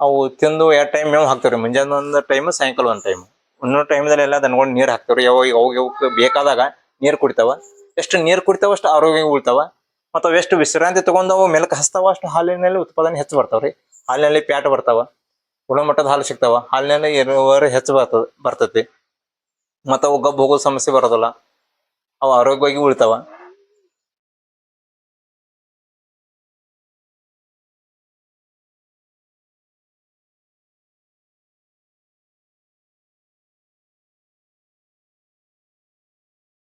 ಅವು ತಿಂದು ಎರಡು ಟೈಮ್ ಮೇವು ಹಾಕ್ತೇವ್ರಿ. ಮುಂಜಾನೆ ಒಂದು ಟೈಮ್ ಸಾಯಂಕಾಲ ಒಂದು ಟೈಮ್ ಒಂದೊಂದು ಟೈಮ್ದಲ್ಲಿ ಎಲ್ಲ ದನಗಳು ನೀರು ಹಾಕ್ತೇವ್ರಿ. ಯಾವಾಗ ಅವಾಗ ಅವಕ್ಕೆ ಬೇಕಾದಾಗ ನೀರು ಕುಡಿತಾವ. ಎಷ್ಟು ನೀರು ಕುಡಿತಾವ, ಅಷ್ಟು ಆರೋಗ್ಯ ಉಳ್ತಾವ. ಮತ್ತು ಅವು ಎಷ್ಟು ವಿಶ್ರಾಂತಿ ತಗೊಂಡು ಅವು ಮೆಲಕ್ಕೆ ಹಸ್ತಾವ, ಅಷ್ಟು ಹಾಲಿನಲ್ಲಿ ಉತ್ಪಾದನೆ ಹೆಚ್ಚು ಬರ್ತಾವ್ರಿ. ಹಾಲಿನಲ್ಲಿ ಪ್ಯಾಟ್ ಬರ್ತಾವ. ಗುಣಮಟ್ಟದ ಹಾಲು ಸಿಗ್ತಾವ. ಹಾಲಿನಲ್ಲಿ ಇಳುವರಿ ಹೆಚ್ಚು ಬರ್ತದೆ, ಬರ್ತೈತಿ. ಮತ್ತು ಅವು ಗಬ್ಬು ಹೋಗೋ ಸಮಸ್ಯೆ ಬರೋದಿಲ್ಲ. ಅವು ಆರೋಗ್ಯವಾಗಿ ಉಳಿತಾವ.